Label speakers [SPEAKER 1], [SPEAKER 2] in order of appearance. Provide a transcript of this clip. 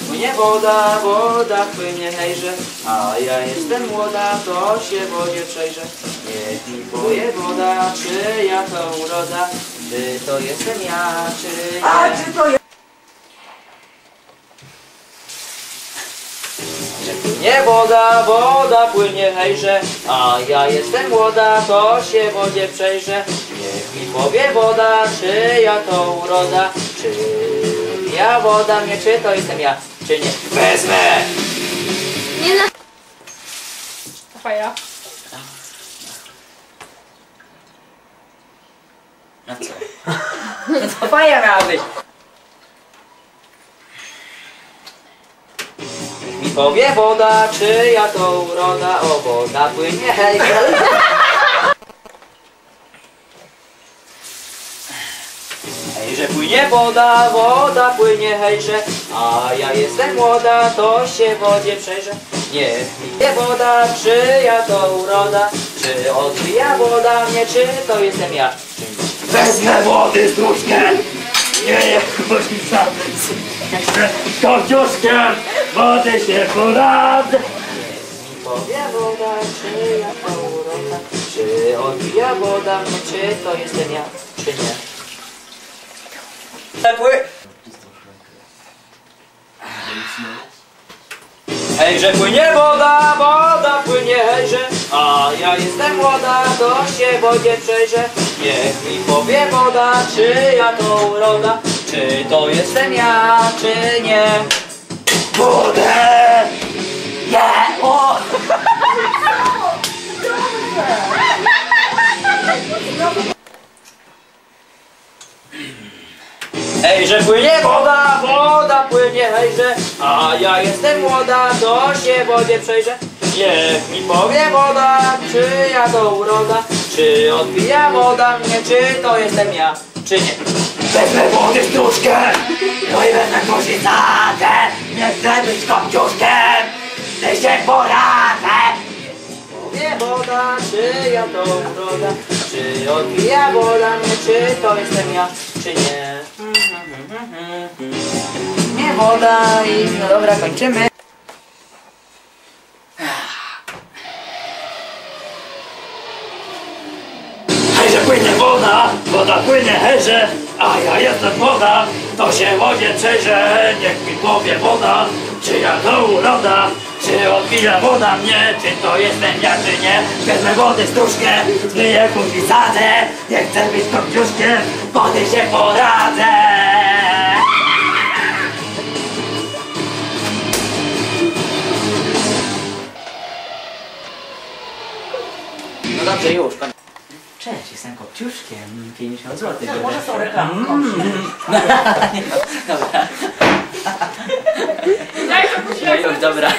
[SPEAKER 1] płynie woda, woda płynie hejże, a ja jestem młoda, to się wodzie przejrzę. Niech mi powie woda, czy ja to uroda, czy to jestem ja, czy nie.
[SPEAKER 2] A czy to?
[SPEAKER 1] Że płynie woda, woda płynie hejże, a ja jestem młoda, to się wodzie przejrzę. Niech mi powie woda, czy ja to uroda, czy ja woda mnie, czy to jestem ja, czy nie. Wezmę!
[SPEAKER 3] Nie na...
[SPEAKER 4] Faja.
[SPEAKER 1] No co? To faja miała być. Mi powie woda, czy ja to uroda, o woda płynie hejże. Hejże płynie woda, woda płynie hejże, a ja jestem młoda, to się wodzie przejrzę. Niech wie woda, czy ja to uroda, czy odbija woda mnie, czy to jestem ja.
[SPEAKER 2] Wezmę wody z duszkiem. Nie, nie, różnica. Z kościuszkiem wody się poradzę.
[SPEAKER 1] Powie woda, czy ja to uroda, czy odbija woda mnie, czy to jestem ja, czy nie. Pły... Hejże płynie woda, woda płynie hejże, a ja jestem młoda, to się wodzie przejrzę. Niech mi powie woda, czy ja to uroda, czy to jestem ja, czy nie.
[SPEAKER 2] Wodę! Nie! O!
[SPEAKER 1] Hejże płynie woda, woda płynie hejże, a ja jestem młoda, to się wodzie przejrzę. Niech mi powie woda, czy ja to uroda, czy odbija woda mnie, czy to jestem ja, czy nie.
[SPEAKER 2] Wezmę wody duszkiem. No i wezmę korzystacę. Nie chcę być kościuszkiem. Ty się poradzę.
[SPEAKER 1] Powie woda, czy ja to uroda, czy odbija woda mnie, czy to jestem ja, czy nie. Nie woda i no dobra, kończymy.
[SPEAKER 2] Hejże płynie woda, woda płynie hejże, a ja jestem woda, to się wodzie przejrzę, niech mi powie woda, czy ja to uroda, czy odbija woda mnie, czy to jestem ja, czy nie. Wezmę wody stróżkę, zmyję kupi sadzę, nie chcę być kopciuszkiem, wody się poradzę.
[SPEAKER 1] No dobrze, już. pan- Cześć, jestem Kopciuszkiem, 50 zł.
[SPEAKER 2] Może są reklamy.
[SPEAKER 1] Dobra.
[SPEAKER 4] Jak to
[SPEAKER 1] No już, dobra.